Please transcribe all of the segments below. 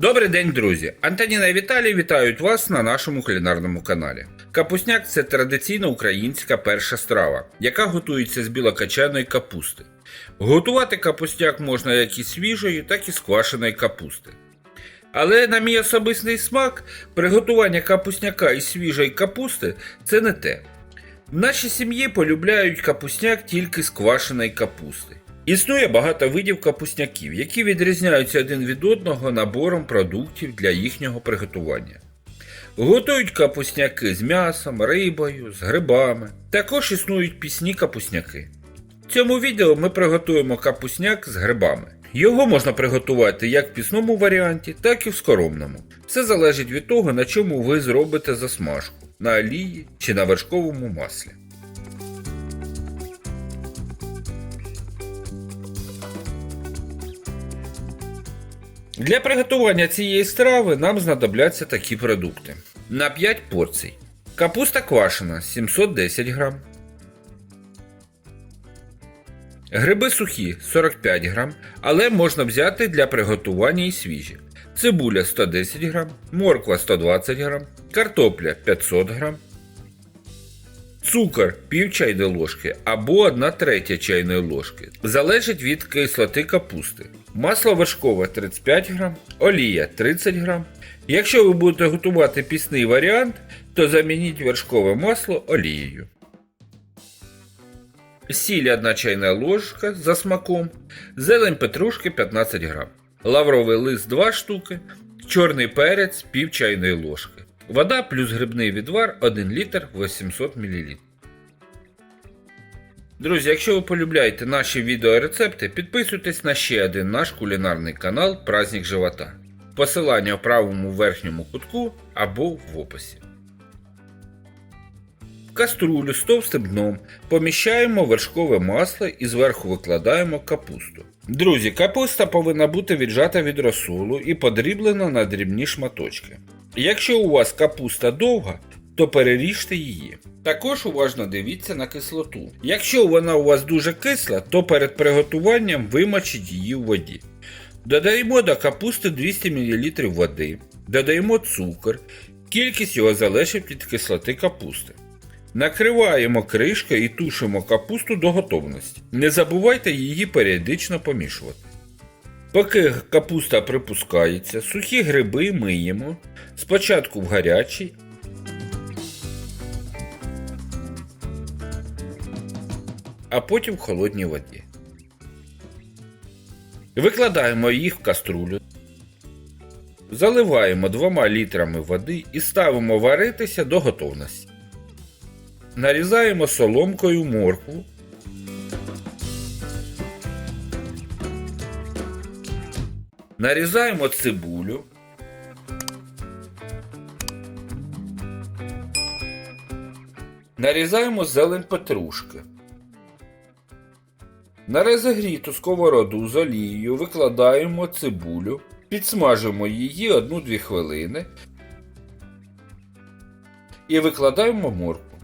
Добрий день, друзі! Антоніна і Віталій вітають вас на нашому кулінарному каналі. Капусняк це традиційна українська перша страва, яка готується з білокачаної капусти. Готувати капусняк можна як із свіжої, так і з квашеної капусти. Але, на мій особистий смак, приготування капусняка із свіжої капусти це не те. В нашій сім'ї полюбляють капусняк тільки з квашеної капусти. Існує багато видів капусняків, які відрізняються один від одного набором продуктів для їхнього приготування. Готують капусняки з м'ясом, рибою, з грибами. Також існують пісні капусняки. В цьому відео ми приготуємо капусняк з грибами. Його можна приготувати як в пісному варіанті, так і в скоромному. Все залежить від того, на чому ви зробите засмажку на олії чи на вершковому маслі. Для приготування цієї страви нам знадобляться такі продукти. На 5 порцій. Капуста квашена 710 грам. Гриби сухі 45 грам, але можна взяти для приготування і свіжі. Цибуля 110 грам, морква 120 грам, картопля 500 грам, цукор пів чайної ложки або 1 третя чайної ложки. Залежить від кислоти капусти. Масло вершкове 35 грам, олія 30 грам. Якщо ви будете готувати пісний варіант, то замініть вершкове масло олією. Сіль 1 чайна ложка за смаком, зелень петрушки 15 грам, лавровий лист 2 штуки, чорний перець пів чайної ложки. Вода плюс грибний відвар 1 літр 800 мл. Друзі, якщо ви полюбляєте наші відеорецепти, підписуйтесь на ще один наш кулінарний канал Праздник Живота. Посилання в правому верхньому кутку або в описі. В каструлю з товстим дном поміщаємо вершкове масло і зверху викладаємо капусту. Друзі, капуста повинна бути віджата від розсолу і подріблена на дрібні шматочки. Якщо у вас капуста довга, то переріжте її. Також уважно дивіться на кислоту. Якщо вона у вас дуже кисла, то перед приготуванням вимочіть її в воді. Додаємо до капусти 200 мл води, додаємо цукор, кількість його залежить від кислоти капусти. Накриваємо кришкою і тушимо капусту до готовності. Не забувайте її періодично помішувати. Поки капуста припускається, сухі гриби миємо спочатку в гарячій, а потім в холодній воді. Викладаємо їх в каструлю, заливаємо 2 літрами води і ставимо варитися до готовності. Нарізаємо соломкою моркву. Нарізаємо цибулю. Нарізаємо зелень петрушки. На розігріту сковороду з олією викладаємо цибулю, підсмажимо її 1-2 хвилини і викладаємо моркву.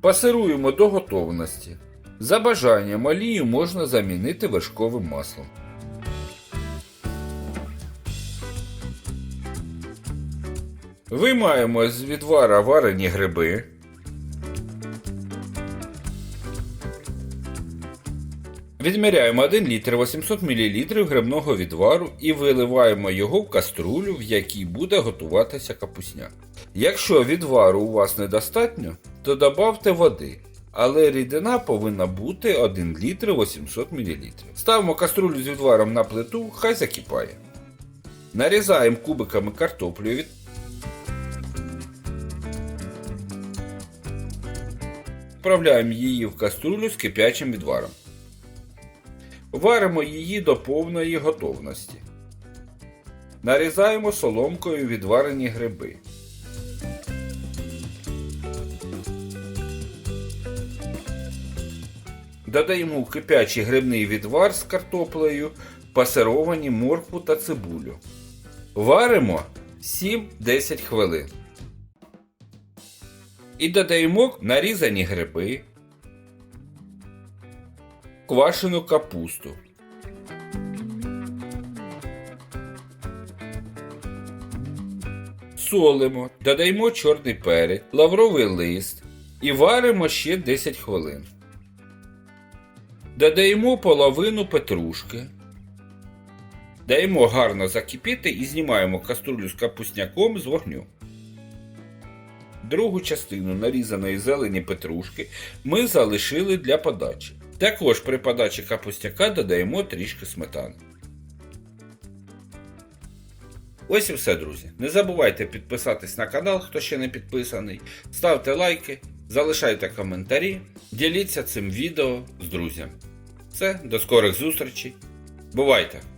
Пасируємо до готовності. За бажанням олію можна замінити вершковим маслом. Виймаємо з відвара варені гриби. Відміряємо 1 літр 800 мл грибного відвару і виливаємо його в каструлю, в якій буде готуватися капусняк. Якщо відвару у вас недостатньо, то додавте води, але рідина повинна бути 1 літр 800 мл. Ставимо каструлю з відваром на плиту, хай закипає. Нарізаємо кубиками картоплю від Вправляємо її в каструлю з кип'ячим відваром. Варимо її до повної готовності. Нарізаємо соломкою відварені гриби. Додаємо в кипячий грибний відвар з картоплею, пасировані моркву та цибулю. Варимо 7-10 хвилин. І додаємо нарізані гриби, квашену капусту. Солимо, додаємо чорний перець, лавровий лист і варимо ще 10 хвилин. Додаємо половину петрушки. Даємо гарно закипіти і знімаємо каструлю з капусняком з вогню. Другу частину нарізаної зелені петрушки ми залишили для подачі. Також при подачі капустяка додаємо трішки сметани. Ось і все, друзі. Не забувайте підписатись на канал, хто ще не підписаний. Ставте лайки, залишайте коментарі, діліться цим відео з друзями. Все, до скорих зустрічей. Бувайте!